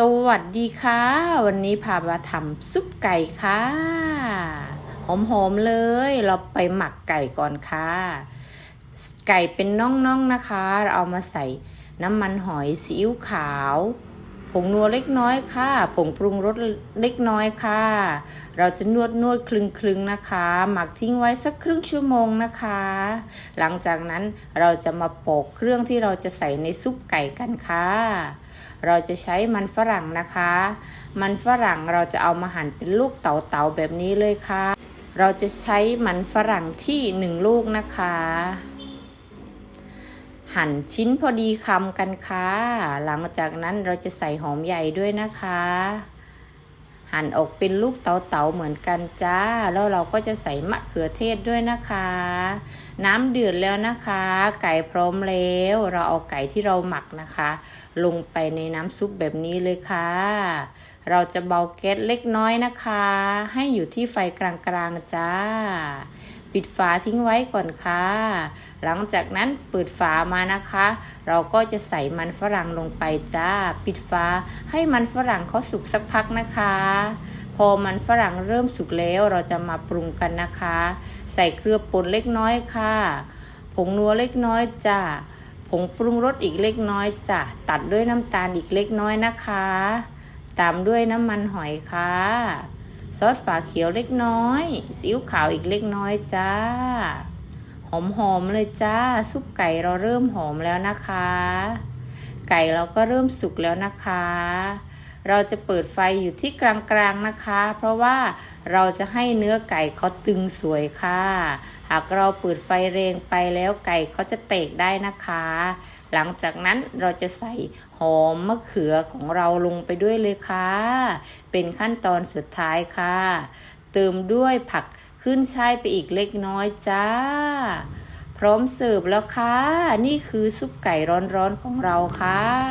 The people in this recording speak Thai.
สวัสดีค่ะ วันนี้พามาทำซุปไก่ค่ะหอมๆเลย เราไปหมักไก่ก่อนค่ะ ไก่เป็นน่องๆนะคะ เราเอามาใส่น้ำมันหอยซีอิ๊วขาว ผงนัวเล็กน้อยค่ะ ผงปรุงรสเล็กน้อยค่ะ เราจะนวดนวดคลึงคลึงๆนะคะ หมักทิ้งไว้สักครึ่งชั่วโมงนะคะ หลังจากนั้นเราจะมาโปอกเครื่องที่เราจะใส่ในซุปไก่กันค่ะ เราจะใช้มันฝรั่งนะคะ มันฝรั่งเราจะเอามาหั่นเป็นลูกเต๋าๆแบบนี้เลยค่ะ เราจะใช้มันฝรั่งที่หนึ่งลูกนะคะ หั่นชิ้นพอดีคำกันค่ะ หลังจากนั้นเราจะใส่หอมใหญ่ด้วยนะคะ หั่นออกเป็นลูกเต๋าๆเหมือนกันจ้า แล้วเราก็จะใส่มะเขือเทศด้วยนะคะ น้ำเดือดแล้วนะคะ ไก่พร้อมแล้ว เราเอาไก่ที่เราหมักนะคะ ลงไปในน้ำซุปแบบนี้เลยค่ะ เราจะเบาแก๊สเล็กน้อยนะคะ ให้อยู่ที่ไฟกลางๆจ้า ปิดฝาทิ้งไว้ก่อนค่ะ หลังจากนั้นเปิดฝามานะคะ เราก็จะใส่มันฝรั่งลงไปจ้า ปิดฝาให้มันฝรั่งเขาสุกสักพักนะคะ พอมันฝรั่งเริ่มสุกแล้วเราจะมาปรุงกันนะคะ ใส่เกลือป่นเล็กน้อยค่ะ ผงนัวเล็กน้อยจ้าผงปรุงรสอีกเล็กน้อยจ้ะตัดด้วยน้ำตาลอีกเล็กน้อยนะคะ ตามด้วยน้ำมันหอยค่ะ ซอสฝาเขียวเล็กน้อยซีอิ๊วขาวอีกเล็กน้อยจ้า หอมๆเลยจ้า ซุปไก่เราเริ่มหอมแล้วนะคะ ไก่เราก็เริ่มสุกแล้วนะคะ เราจะเปิดไฟอยู่ที่กลางๆนะคะ เพราะว่าเราจะให้เนื้อไก่เขาตึงสวยค่ะ หากเราเปิดไฟแรงไปแล้วไก่เขาจะเตกได้นะคะ หลังจากนั้นเราจะใส่หอมมะเขือของเราลงไปด้วยเลยค่ะ เป็นขั้นตอนสุดท้ายค่ะ เติมด้วยผัก ขึ้นช่ายไปอีกเล็กน้อยจ้า พร้อมเสิร์ฟแล้วค่ะ นี่คือซุปไก่ร้อนๆของเราค่ะ